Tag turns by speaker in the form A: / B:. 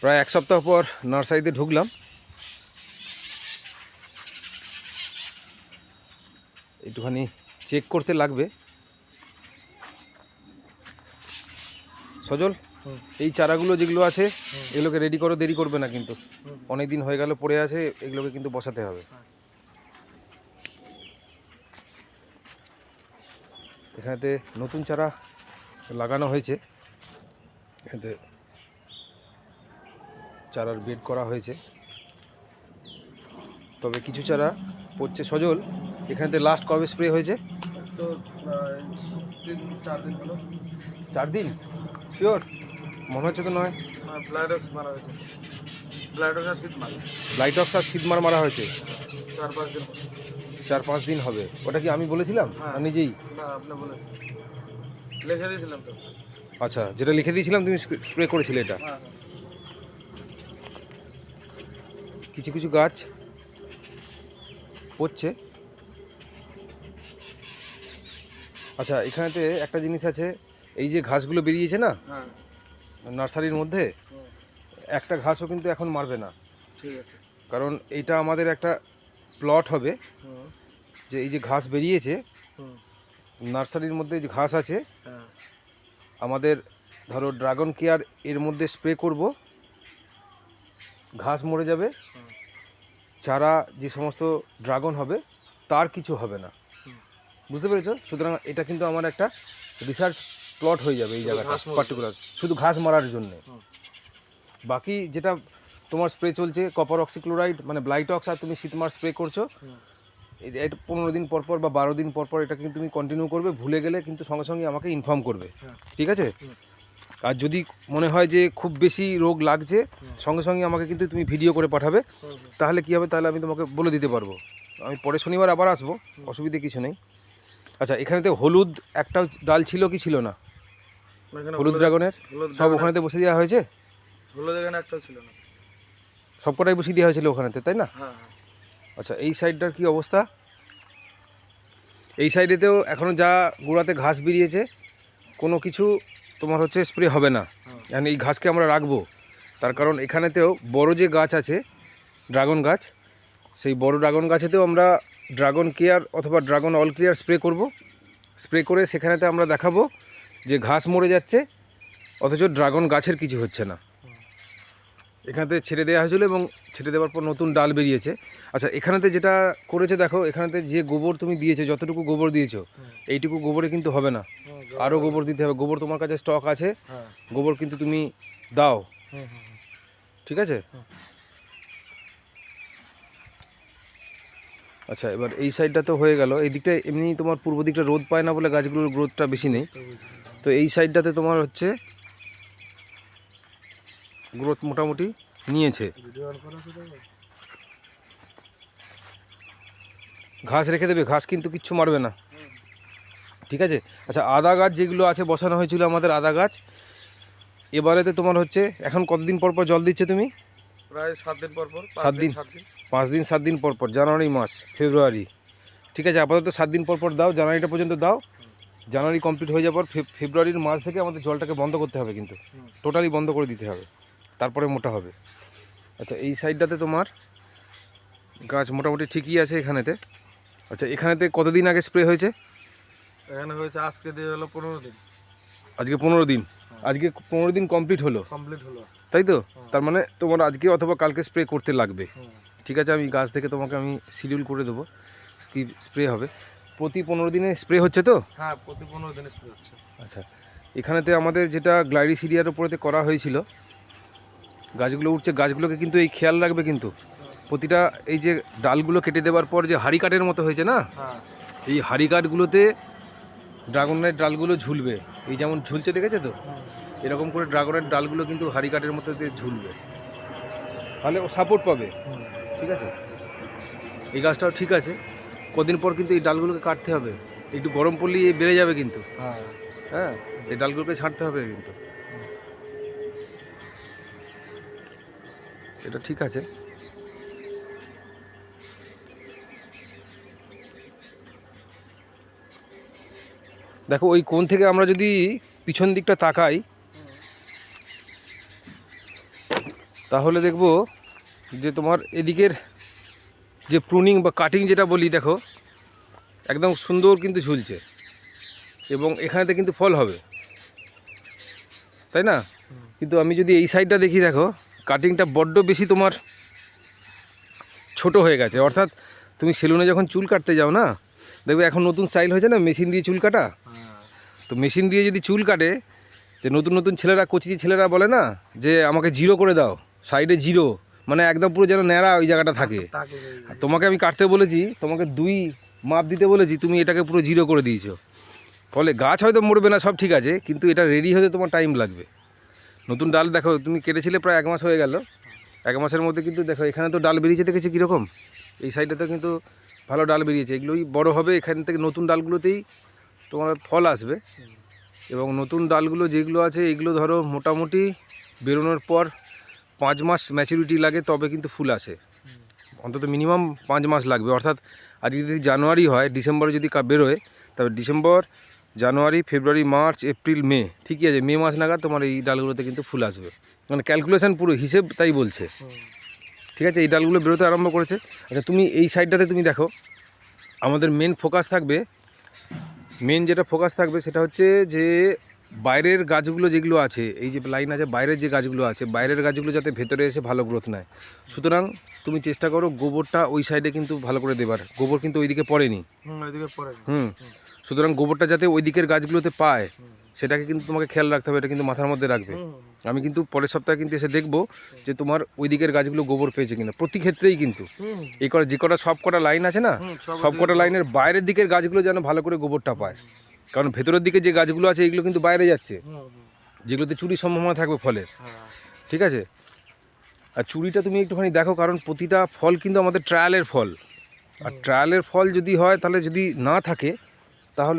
A: প্রায় এক সপ্তাহ পর নার্সারিতে ঢুকলাম। একটুখানি চেক করতে লাগবে। সজল এই চারাগুলো যেগুলো আছে এগুলোকে রেডি করো দেরি করবে না কিন্তু। অনেক দিন হয়ে গেল পড়ে আছে এগুলোকে কিন্তু বসাতে হবে। এখানেতে নতুন চারা লাগানো হয়েছে। এখানেতে চারার বেড করা হয়েছে। তবে কিছু চারা পড়ছে সজল। এখানেতে লাস্ট কবে স্প্রে হয়েছে?
B: তো চার দিন হলো।
A: চার দিন? শিওর মনে হচ্ছে তো নয়।
B: মারা হয়েছে। ব্লাডক্স আর শীত মারা।
A: লাইটক্স আর শীতমার মারা হয়েছে?
B: চার পাঁচ দিন।
A: চার পাঁচ দিন হবে। ওটা কি আমি বলেছিলাম?
B: হ্যাঁ।
A: না নিজেই?
B: না আপনি বলে লিখে দিয়েছিলাম তো।
A: আচ্ছা যেটা লিখে দিয়েছিলাম তুমি স্প্রে করেছিলে এটা
B: হ্যাঁ
A: কিছু কিছু গাছ পড়ছে। আচ্ছা এখানেতে একটা জিনিস আছে এই যে ঘাসগুলো বেরিয়েছে না?
B: হ্যাঁ।
A: নার্সারির মধ্যে? একটা ঘাসও কিন্তু এখন মারবে না। কারণ এটা আমাদের একটা প্লট হবে যে এই যে ঘাস বেরিয়েছে নার্সারির মধ্যে যে ঘাস আছে
B: হ্যাঁ।
A: আমাদের ধরো ড্রাগন কেয়ার এর মধ্যে স্প্রে করব। ঘাস মরে যাবে চারা যে সমস্ত ড্রাগন হবে তার কিছু হবে না। বুঝতে পেরেছ? সুতরাং এটা কিন্তু আমার একটা রিসার্চ প্লট হয়ে যাবে এই জায়গাটা পার্টিকুলার শুধু ঘাস মারার জন্য। বাকি যেটা তোমার স্প্রে চলছে কপার অক্সিক্লোরাইড মানে ব্লাইটক্স আর তুমি শীতমার স্প্রে করছ। এটা পনেরো দিন পর পর বা বারো দিন পর পর এটা কিন্তু তুমি কন্টিনিউ করবে ভুলে গেলে কিন্তু সঙ্গে সঙ্গে আমাকে ইনফর্ম করবে।
B: হ্যাঁ।
A: ঠিক আছে। আর যদি মনে হয় যে খুব বেশি রোগ লাগছে সঙ্গে সঙ্গে আমাকে কিন্তু তুমি ভিডিও করে পাঠাবে। তাহলে কী হবে? তাহলে আমি তোমাকে বলে দিতে পারব। আমি পরে শনিবার আবার আসব অসুবিধে কিছু নেই। আচ্ছা এখানেতে হলুদ একটা ডাল ছিল কি ছিল না? হলুদ ড্রাগনের? সব ওখানেতে বসে দেওয়া হয়েছে?
B: হলুদ এখানে একটাও ছিল না।
A: সবকটাই বসিয়ে দেওয়া হয়েছিল ওখানেতে তাই না?
B: হ্যাঁ হ্যাঁ।
A: আচ্ছা এই সাইডটার কি অবস্থা? এই সাইডেতেও এখনও যা গোড়াতে ঘাস বেরিয়েছে কোনো কিছু তোমার হচ্ছে স্প্রে হবে না।
B: হুম।
A: মানে এই ঘাসকে আমরা রাখব। তার কারণ এখানেতেও বড় যে গাছ আছে ড্রাগন গাছ সেই বড় ড্রাগন গাছেতেও আমরা ড্রাগন কেয়ার অথবা ড্রাগন অল ক্লিয়ার স্প্রে করব। স্প্রে করে সেখানেতে আমরা দেখাবো যে ঘাস মরে যাচ্ছে অথচ ড্রাগন গাছের কিছু হচ্ছে না। এখানেতে ছেড়ে দেওয়া হয়েছিল এবং ছেড়ে দেওয়ার পর নতুন ডাল বেরিয়েছে। আচ্ছা এখানেতে যেটা করেছে দেখো এখানেতে যে গোবর তুমি দিয়েছ যতটুকু গোবর দিয়েছ এইটুকু গোবরে কিন্তু হবে না। আরও গোবর দিতে হবে। গোবর তোমার কাছে স্টক আছে।
B: হ্যাঁ।
A: গোবর কিন্তু তুমি দাও। ঠিক আছে? আচ্ছা এবার এই সাইডটা তো হয়ে গেল। এই দিকটা এমনি তোমার পূর্ব দিকটা রোদ পায় না বলে গাছগুলোর গ্রোথটা বেশি নেই।
B: তো
A: এই সাইডটাতে তোমার হচ্ছে গ্রোথ মোটামুটি নিয়েছে? ঘাস রেখে দেবে ঘাস কিন্তু কিচ্ছু মারবে না। ঠিক আছে? আচ্ছা আদা গাছ যেগুলো আছে বসানো হয়েছিল আমাদের আদা গাছ। এবারেতে তোমার হচ্ছে এখন কতদিন পর পর জল দিচ্ছে তুমি?
B: প্রায় সাত দিন পর পর
A: সাত দিন? পাঁচ দিন সাত দিন পর পর জানুয়ারি মাস ফেব্রুয়ারি। ঠিক আছে আপাতত সাত দিন পর পর দাও জানুয়ারিটা পর্যন্ত দাও। জানুয়ারি কমপ্লিট হয়ে যাওয়ার পর ফেব- ফেব্রুয়ারির মাস থেকে আমাদের জলটাকে বন্ধ করতে হবে কিন্তু। টোটালি বন্ধ করে দিতে হবে। তারপরে মোটা হবে। আচ্ছা এই সাইডটাতে তোমার গাছ মোটামুটি ঠিকই আছে এখানেতে। আচ্ছা এখানেতে কতদিন আগে স্প্রে হয়েছে?
B: এখানে হয়েছে আজকে দিয়ে হলো পনেরো দিন।
A: আজকে পনেরো দিন। আজকে পনেরো দিন কমপ্লিট হলো।
B: কমপ্লিট হলো।
A: তাই তো? তার মানে তোমার আজকে অথবা কালকে স্প্রে করতে লাগবে। ঠিক আছে আমি গাছ থেকে তোমাকে আমি শিডিউল করে দেবো। স্প্রে হবে। প্রতি পনেরো দিনে স্প্রে হচ্ছে তো?
B: হ্যাঁ প্রতি পনেরো দিনে স্প্রে হচ্ছে।
A: আচ্ছা এখানেতে আমাদের যেটা গ্লাইরিসিডিয়ার উপরেতে করা হয়েছিল গাছগুলো উঠছে গাছগুলোকে কিন্তু এই খেয়াল রাখবে কিন্তু। প্রতিটা এই যে ডালগুলো কেটে দেওয়ার পর যে হাড়ি কাঠের মতো হয়েছে না?
B: হ্যাঁ।
A: এই হাড়ি কাঠগুলোতে ড্রাগনের ডালগুলো ঝুলবে। এই যেমন ঝুলছে দেখেছে তো? এরকম করে ড্রাগনের ডালগুলো কিন্তু হাড়ি কাঠের মতো দিয়ে ঝুলবে। তাহলে ও সাপোর্ট পাবে। ঠিক আছে? এই গাছটাও ঠিক আছে। কদিন পর কিন্তু এই ডালগুলোকে কাটতে হবে। একটু গরম পড়লেই বেড়ে যাবে কিন্তু।
B: হ্যাঁ।
A: হ্যাঁ এই ডালগুলোকে ছাড়তে হবে কিন্তু। এটা ঠিক আছে। দেখো, ওই কোণ থেকে আমরা যদি পিছন দিকটা তাকাই, তাহলে দেখব যে তোমার এদিকের যে প্রুনিং বা কাটিং যেটা বলি, দেখো, একদম সুন্দর কিন্তু ঝুলছে এবং এখানেতে কিন্তু ফল হবে। তাই না? কিন্তু আমি যদি এই সাইডটা দেখি, দেখো কাটিংটা বড্ড বেশি তোমার ছোট হয়ে গেছে। অর্থাৎ তুমি সেলুনে যখন চুল কাটতে যাও না দেখবে এখন নতুন স্টাইল হয়েছে না মেশিন দিয়ে চুল কাটা?
B: হ্যাঁ।
A: তো মেশিন দিয়ে যদি চুল কাটে যে নতুন নতুন ছেলেরা কচি ছেলেরা বলে না যে আমাকে জিরো করে দাও সাইডে জিরো মানে একদম পুরো যেন ন্যাড়া ওই জায়গাটা থাকে। তোমাকে আমি কাটতে বলেছি তোমাকে দুই মাপ দিতে বলেছি তুমি এটাকে পুরো জিরো করে দিয়েছ। ফলে গাছ হয়তো মরবে না সব ঠিক আছে কিন্তু এটা রেডি হতে তোমার টাইম লাগবে। নতুন ডাল দেখো, তুমি কেটেছিলে প্রায় এক মাস হয়ে গেল। এক মাসের মধ্যে কিন্তু দেখো, এখানে তো ডাল বেরিয়েছে দেখেছি কীরকম? এই সাইডে কিন্তু ভালো ডাল বেরিয়েছে। এগুলোই বড় হবে, এখান থেকে নতুন ডালগুলোতেই তোমার ফল আসবে। এবং নতুন ডালগুলো যেগুলো আছে, এগুলো ধরো মোটামুটি বেরোনোর পর পাঁচ মাস ম্যাচুরিটি লাগে, তবে কিন্তু ফুল আসে। অন্তত মিনিমাম পাঁচ মাস লাগবে। অর্থাৎ আজকে যদি জানুয়ারি হয় ডিসেম্বরে যদি বেরোয়, তবে December January February March April May. ঠিকই আছে মে মাস নাগাদ তোমার এই ডালগুলোতে কিন্তু ফুল আসবে। মানে ক্যালকুলেশন পুরো হিসেব তাই বলছে। ঠিক আছে এই ডালগুলো বেরোতে আরম্ভ করেছে। আচ্ছা তুমি এই সাইডটাতে তুমি দেখো। আমাদের মেন ফোকাস থাকবে মেন যেটা ফোকাস থাকবে সেটা হচ্ছে যে বাইরের গাছগুলো যেগুলো আছে এই যে লাইন আছে বাইরের যে গাছগুলো আছে বাইরের গাছগুলো যাতে ভেতরে এসে ভালো গ্রোথ নেয়। সুতরাং তুমি চেষ্টা করো গোবরটা ওই সাইডে কিন্তু ভালো করে দেবার। গোবর কিন্তু ওইদিকে পড়েনি।
B: হুম ওইদিকে পড়ে
A: হুম। সুতরাং গোবরটা যাতে ওই দিকের গাছগুলোতে পায় সেটাকে কিন্তু তোমাকে খেয়াল রাখতে হবে এটা কিন্তু মাথার মধ্যে রাখবে। আমি কিন্তু পরের সপ্তাহে কিন্তু এসে দেখব যে তোমার ওই দিকের গাছগুলো গোবর পেয়েছে কিনা। প্রতি ক্ষেত্রেই কিন্তু। এই কটা যে কটা সব কটা লাইন আছে না সব কটা লাইনের বাইরের দিকের গাছগুলো যেন ভালো করে গোবরটা পায়। কারণ ভেতরের দিকে যে গাছগুলো আছে এগুলো কিন্তু বাইরে যাচ্ছে। যেগুলোতে চুরির সম্ভাবনা থাকবে ফলের।
B: হ্যাঁ।
A: ঠিক আছে? আর চুরিটা তুমি একটুখানি দেখো কারণ প্রতিটা ফল কিন্তু আমাদের ট্রায়ালের ফল। আর ট্রায়ালের ফল যদি হয় তাহলে যদি না থাকে তাহলে